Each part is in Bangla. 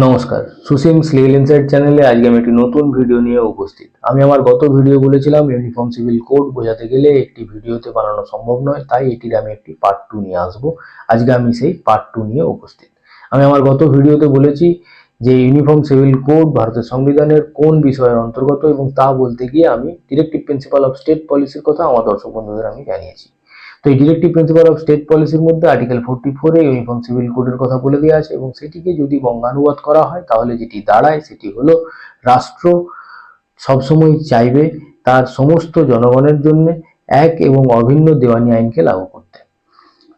নমস্কার। সুসিম লিগেল ইনসাইট চ্যানেলে আজকে আমি একটি নতুন ভিডিও নিয়ে উপস্থিত। আমি আমার গত ভিডিও বলেছিলাম, ইউনিফর্ম সিভিল কোড বোঝাতে গেলে একটি ভিডিওতে বানানো সম্ভব নয়, তাই এটির আমি একটি পার্ট টু নিয়ে আসব। আজকে আমি সেই পার্ট টু নিয়ে উপস্থিত। আমি আমার গত ভিডিওতে বলেছি যে ইউনিফর্ম সিভিল কোড ভারতের সংবিধানের কোন বিষয়ের অন্তর্গত এবং তা বলতে গিয়ে আমি ডিরেক্টিভ প্রিন্সিপাল অফ স্টেট পলিসির কথা আমার দর্শক বন্ধুদের আমি জানিয়েছি। তো এই ডিরেক্টিভ প্রিন্সিপাল অফ স্টেট পলিসির মধ্যে আর্টিকেল ফোরটি ফোরে ইউনিফর্ম সিভিল কোডের কথা বলে দেওয়া আছে এবং সেটিকে যদি বঙ্গানুবাদ করা হয়, তাহলে যেটি দাঁড়ায় সেটি হলো রাষ্ট্র সবসময় চাইবে তার সমস্ত জনগণের জন্য এক এবং অভিন্ন দেওয়ানি আইনকে লাগু করতে।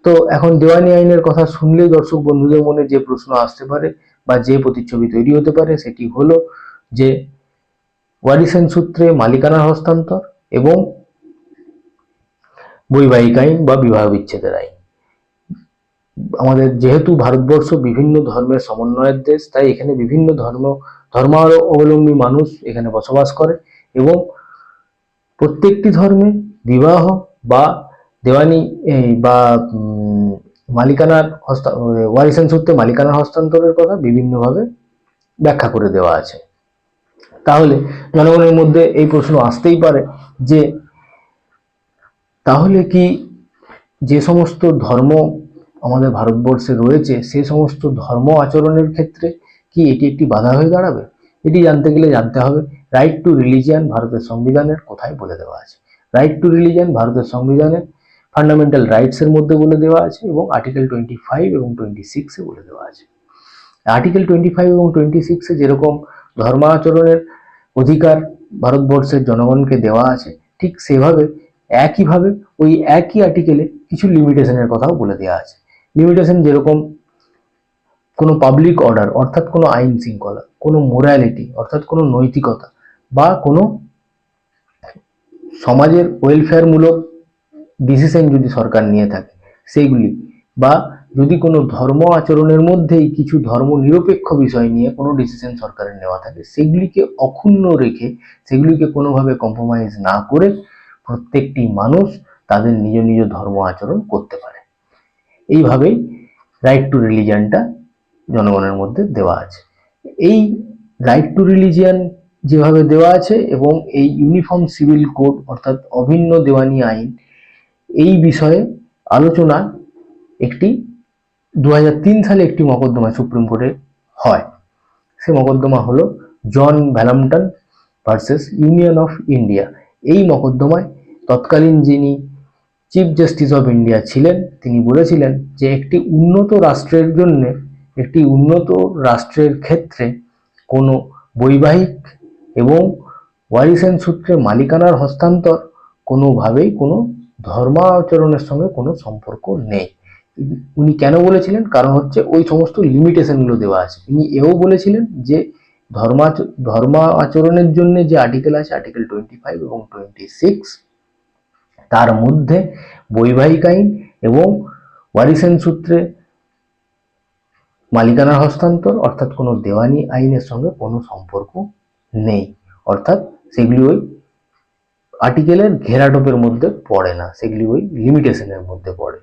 তো এখন দেওয়ানি আইনের কথা শুনলেই দর্শক বন্ধুদের মনে যে প্রশ্ন আসতে পারে বা যে প্রতিচ্ছবি তৈরি হতে পারে, সেটি হলো যে ওয়ারিসেন সূত্রে মালিকানার হস্তান্তর এবং বৈবাহিক আইন বা বিবাহ বিচ্ছেদের আইন আমাদের যেহেতু ভারতবর্ষ বিভিন্ন ধর্মের সমন্বয়ের দেশ, তাই এখানে বিভিন্ন ধর্ম, ধর্মাবলম্বী মানুষ এখানে বসবাস করে এবং প্রত্যেকটি ধর্মে বিবাহ বা দেওয়ানি বা মালিকানার হস্তা ওয়ারিসেন সূত্রে মালিকানার হস্তান্তরের কথা বিভিন্নভাবে ব্যাখ্যা করে দেওয়া আছে। তাহলে জনগণের মধ্যে এই প্রশ্ন আসতেই পারে যে তাহলে কি যে সমস্ত ধর্ম আমাদের ভারতবর্ষে রয়েছে, সে সমস্ত ধর্ম আচরণের ক্ষেত্রে কি এটি একটি বাধা হয়ে দাঁড়াবে? এটি জানতে গেলে জানতে হবে রাইট টু রিলিজিয়ান ভারতের সংবিধানের কোথায় বলে দেওয়া আছে? রাইট টু রিলিজিয়ান ভারতের সংবিধানে ফান্ডামেন্টাল রাইটসের মধ্যে বলে দেওয়া আছে এবং আর্টিকেল টোয়েন্টি ফাইভ এবং টোয়েন্টি সিক্সে বলে দেওয়া আছে। আর্টিকেল টোয়েন্টি ফাইভ এবং টোয়েন্টি সিক্সে যেরকম ধর্মাচরণের অধিকার ভারতবর্ষের জনগণকে দেওয়া আছে, ঠিক সেভাবে একইভাবে ওই একই আর্টিকেলে কিছু লিমিটেশনের কথাও বলে দেওয়া আছে। লিমিটেশন যেরকম কোনো পাবলিক অর্ডার অর্থাৎ কোনো আইন শৃঙ্খলা, কোনো মোরালিটি অর্থাৎ কোনো নৈতিকতা বা কোনো সমাজের ওয়েলফেয়ারমূলক ডিসিশন যদি সরকার নিয়ে থাকে সেইগুলি বা যদি কোনো ধর্ম আচরণের মধ্যেই কিছু ধর্ম নিরপেক্ষ বিষয় নিয়ে কোনো ডিসিশন সরকারের নেওয়া থাকে, সেগুলিকে অক্ষুণ্ণ রেখে, সেগুলিকে কোনোভাবে কম্প্রোমাইজ না করে প্রত্যেকটি মানুষ তাদের নিজ নিজ ধর্ম আচরণ করতে পারে। এইভাবেই রাইট টু রিলিজিয়ানটা জনগণের মধ্যে দেওয়া আছে। এই রাইট টু রিলিজিয়ান যেভাবে দেওয়া আছে এবং এই ইউনিফর্ম সিভিল কোড অর্থাৎ অভিন্ন দেওয়ানি আইন, এই বিষয়ে আলোচনা একটি দু হাজার তিন সালে একটি মকদ্দমা সুপ্রিম কোর্টে হয়। সে মকদ্দমা হলো John Vallamattom versus union of India. এই মকদ্দমায় তৎকালীন যিনি চিফ জাস্টিস অফ ইন্ডিয়া ছিলেন, তিনি বলেছিলেন যে একটি উন্নত রাষ্ট্রের জন্য, একটি উন্নত রাষ্ট্রের ক্ষেত্রে কোনো বৈবাহিক এবং ওয়ারিসেন সূত্রে মালিকানার হস্তান্তর কোনোভাবেই কোনো ধর্মাচরণের সঙ্গে কোনো সম্পর্ক নেই। উনি কেন বলেছিলেন? কারণ হচ্ছে ওই সমস্ত লিমিটেশনগুলো দেওয়া আছে। উনি এও বলেছিলেন যে ধর্মা ধর্ম আচরণের জন্য যে আর্টিকেল আছে আর্টিকেল টোয়েন্টি ফাইভ এবং টোয়েন্টি সিক্স তার মধ্যে বৈবাহিক আইন এবং ওয়ারিসেন সূত্রে মালিকানার হস্তান্তর অর্থাৎ কোনো দেওয়ানি আইনের সঙ্গে কোনো সম্পর্ক নেই। অর্থাৎ সেগুলি ওই আর্টিকেলের ঘেরাটোপের মধ্যে পড়ে না সেগুলি ওই লিমিটেশনের মধ্যে পড়ে।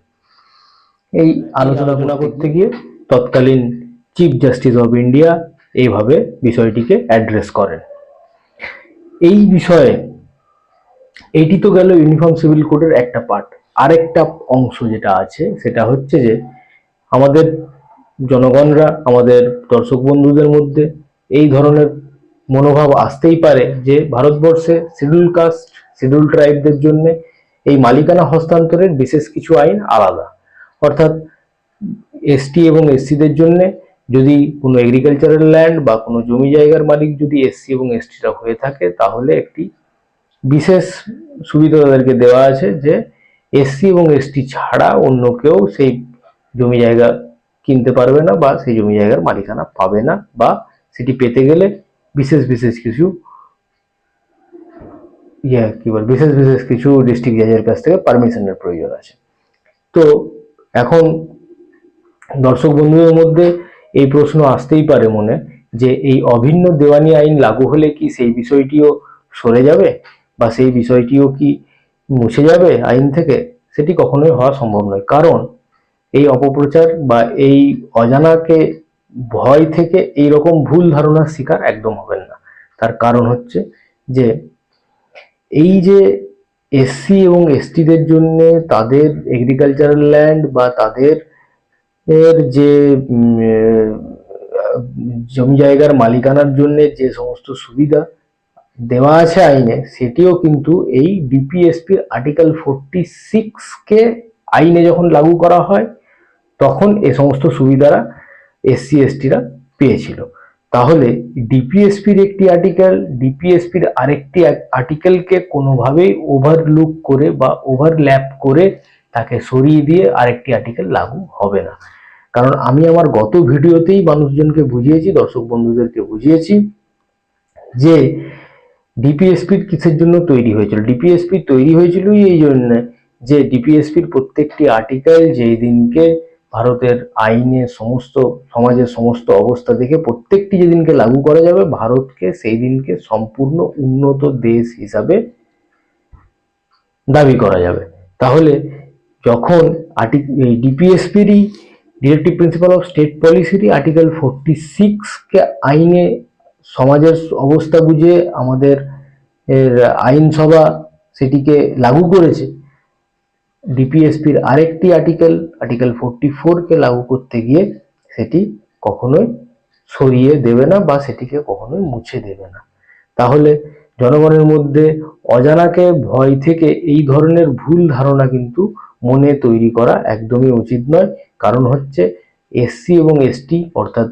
এই আলোচনা করতে গিয়ে তৎকালীন চিফ জাস্টিস অফ ইন্ডিয়া এইভাবে বিষয়টিকে অ্যাড্রেস করেন। এই বিষয়ে এইটি তো গেল ইউনিফর্ম সিভিল কোডের একটা পার্ট আরেকটা অংশ যেটা আছে, সেটা হচ্ছে যে আমাদের জনগণরা, আমাদের দর্শক বন্ধুদের মধ্যে এই ধরনের মনোভাব আসতেই পারে যে ভারতবর্ষে শিডিউল কাস্ট শিডিউল ট্রাইবদের জন্য এই মালিকানা হস্তান্তরের বিশেষ কিছু আইন আলাদা। অর্থাৎ এসটি এবং এসসিদের জন্য যদি কোনো এগ্রিকালচারাল ল্যান্ড বা কোনো জমি জায়গার মালিক যদি এসসি এবং এসটিরা হয়ে থাকে, তাহলে একটি বিশেষ সুবিধা তাদেরকে দেওয়া আছে যে এসসি এবং এসটি ছাড়া অন্য কেউ সেই জমি জায়গা কিনতে পারবে না বা সেই জমি জায়গার মালিকানা পাবে না বা সেটি পেতে গেলে বিশেষ বিশেষ কিছু ইয়ে কি বল, বিশেষ বিশেষ কিছু ডিস্ট্রিক্ট জাজের কাছ থেকে পারমিশনের প্রয়োজন আছে। তো এখন দর্শক বন্ধুদের মধ্যে এই প্রশ্ন আসতেই পারে মনে, যে এই অভিন্ন দেওয়ানি আইন লাগু হলে কি সেই বিষয়টিও সরে যাবে? বা সেই বিষয়টিও কি মুছে যাবে আইন থেকে? সেটি কখনোই হওয়া সম্ভব নয়। কারণ এই অপপ্রচার বা এই অজানাকে ভয় থেকে এই রকম ভুল ধারণার শিকার একদম হবেন না। তার কারণ হচ্ছে যে এই যে এসসি এবং এসটিদের জন্য তাদের এগ্রিকালচারাল ল্যান্ড বা তাদের এর যে জমি জায়গার মালিকানার জন্য যে সমস্ত সুবিধা দেওয়া আছে আইনে, সেটিও কিন্তু এই ডিপিএসপির আর্টিকেল ফোরটি সিক্সকে আইনে যখন লাগু করা হয়, তখন এ সমস্ত সুবিধারা এসসি, এসটিরা পেয়েছিল। তাহলে ডিপিএসপির একটি আর্টিকেল, ডিপিএসপির আরেকটি আর্টিকেলকে কোনোভাবেই ওভারলুক করে বা ওভারল্যাপ করে তাকে সরিয়ে দিয়ে আরেকটি আর্টিকেল লাগু হবে না। কারণ আমি আমার গত ভিডিওতেই মানুষজনকে বুঝিয়েছি, দর্শক বন্ধুদেরকে বুঝিয়েছি যে ডিপিএসপির কিসের জন্য তৈরি হয়েছিল। ডিপিএসপি তৈরি হয়েছিলই এই জন্য যে ডিপিএসপির প্রত্যেকটি আর্টিকেল যেই দিনকে ভারতের আইনে সমস্ত, সমাজের সমস্ত অবস্থা দেখে প্রত্যেকটি যেদিনকে লাগু করা যাবে, ভারতকে সেই দিনকে সম্পূর্ণ উন্নত দেশ হিসাবে দাবি করা যাবে। তাহলে যখন আর্টিক এই ডিপিএসপিরই ডিরেক্টিভ প্রিন্সিপাল অফ স্টেট পলিসিরই আর্টিকেল ফোরটি সিক্সকে আইনে সমাজের অবস্থা বুঝে আমাদের আইনসভা সেটিকে লাগু করেছে ডিপিএসপির আরেকটি আর্টিকেল আর্টিকেল ফোরটি ফোরকে লাগু করতে গিয়ে সেটি কখনোই সরিয়ে দেবে না বা সেটিকে কখনোই মুছে দেবে না। তাহলে জনগণের মধ্যে অজানাকে ভয় থেকে এই ধরনের ভুল ধারণা কিন্তু মনে তৈরি করা একদমই উচিত নয়। কারণ হচ্ছে এসসি এবং এসটি অর্থাৎ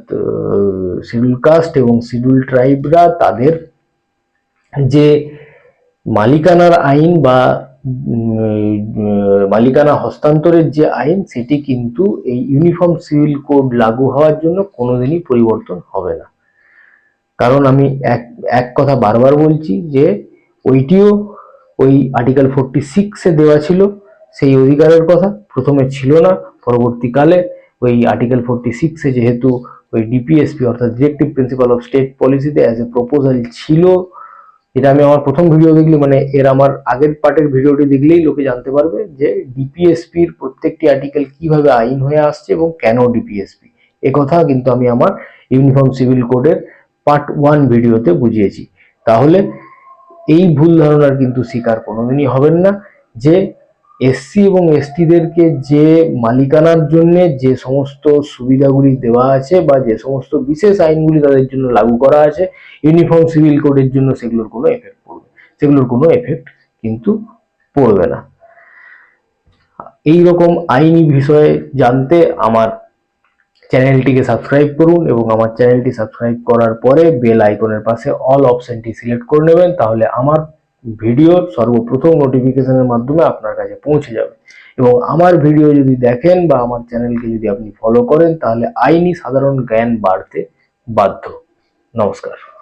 শিডিউল কাস্ট এবং শিডিউল ট্রাইবরা তাদের যে মালিকানার আইন বা মালিকানা হস্তান্তরের যে আইন, সেটি কিন্তু এই ইউনিফর্ম সিভিল কোড লাগু হওয়ার জন্য কোনোদিনই পরিবর্তন হবে না। কারণ আমি এক এক কথা বারবার বলছি যে, ওইটিও ওই আর্টিকেল ফোরটি সিক্সে দেওয়া ছিল। সেই অধিকারের কথা প্রথমে ছিল না, পরবর্তীকালে ওই আর্টিকেল ফোরটি সিক্সে যেহেতু ওই ডিপিএসপি অর্থাৎ ডিরেক্টিভ প্রিন্সিপাল অফ স্টেট পলিসিতে অ্যাজ এ প্রপোজাল ছিল, এটা আমি আমার প্রথম ভিডিও দেখলে মানে এর আমার আগের পার্টের ভিডিওটি দেখলেই লোকে জানতে পারবে যে ডিপিএসপির প্রত্যেকটি আর্টিকেল কীভাবে আইন হয়ে আসছে এবং কেন ডিপিএসপি কথা কিন্তু আমি আমার ইউনিফর্ম সিভিল কোডের পার্ট ওয়ান ভিডিওতে বুঝিয়েছি। তাহলে এই ভুল ধারণার কিন্তু শিকার কোনোদিনই হবেন না যে এসসি এবং এসটিদেরকে যে মালিকানার জন্য যে সমস্ত সুবিধাগুলি দেওয়া আছে বা যে সমস্ত বিশেষ আইনগুলি তাদের জন্য লাগু করা আছে, ইউনিফর্ম সিভিল কোডের জন্য সেগুলোর কোনো এফেক্ট পড়বে সেগুলোর কোনো এফেক্ট কিন্তু পড়বে না। এই রকম আইনি বিষয়ে জানতে আমার চ্যানেলটিকে সাবস্ক্রাইব করুন এবং আমার চ্যানেলটি সাবস্ক্রাইব করার পরে বেল আইকনের পাশে অল অপশনটি সিলেক্ট করে নেবেন, তাহলে আমার ভিডিওর সর্বপ্রথম নোটিফিকেশনের মাধ্যমে আপনার কাছে পৌঁছে যাবে। এবং আমার ভিডিও যদি দেখেন বা আমার চ্যানেলকে যদি আপনি ফলো করেন, তাহলে আইনি সাধারণ জ্ঞান বাড়তে বাধ্য। নমস্কার।